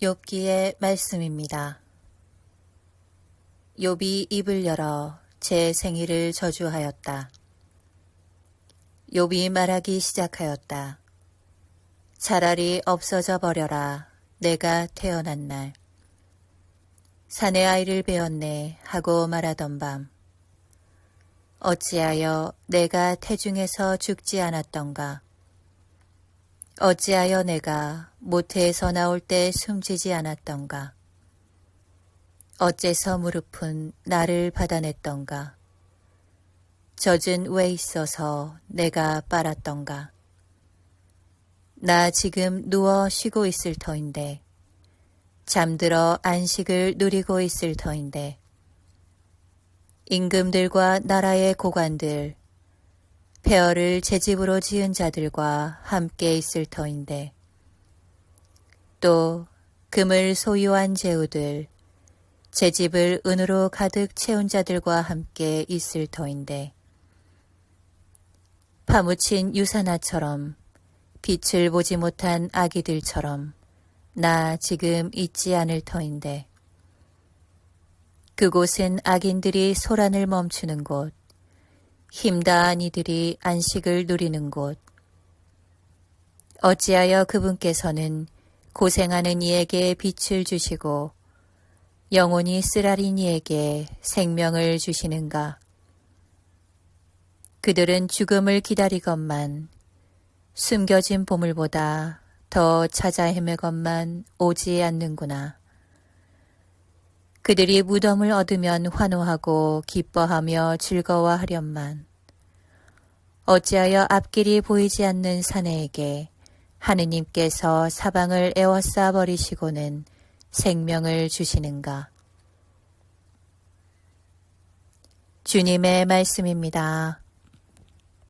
욥기의 말씀입니다. 욥이 입을 열어 제 생일을 저주하였다. 욥이 말하기 시작하였다. 차라리 없어져 버려라. 내가 태어난 날. 사내 아이를 배웠네 하고 말하던 밤. 어찌하여 내가 태중에서 죽지 않았던가. 어찌하여 내가 모태에서 나올 때 숨지지 않았던가. 어째서 무릎은 나를 받아냈던가. 젖은 왜 있어서 내가 빨았던가. 나 지금 누워 쉬고 있을 터인데, 잠들어 안식을 누리고 있을 터인데, 임금들과 나라의 고관들, 폐허를 제 집으로 지은 자들과 함께 있을 터인데, 또 금을 소유한 제후들, 제 집을 은으로 가득 채운 자들과 함께 있을 터인데, 파묻힌 유산화처럼 빛을 보지 못한 아기들처럼 나 지금 있지 않을 터인데, 그곳은 악인들이 소란을 멈추는 곳, 힘다한 이들이 안식을 누리는 곳. 어찌하여 그분께서는 고생하는 이에게 빛을 주시고 영원히 쓰라린 이에게 생명을 주시는가? 그들은 죽음을 기다리건만 숨겨진 보물보다 더 찾아 헤매건만 오지 않는구나. 그들이 무덤을 얻으면 환호하고 기뻐하며 즐거워하련만 어찌하여 앞길이 보이지 않는 사내에게 하느님께서 사방을 에워싸 버리시고는 생명을 주시는가? 주님의 말씀입니다.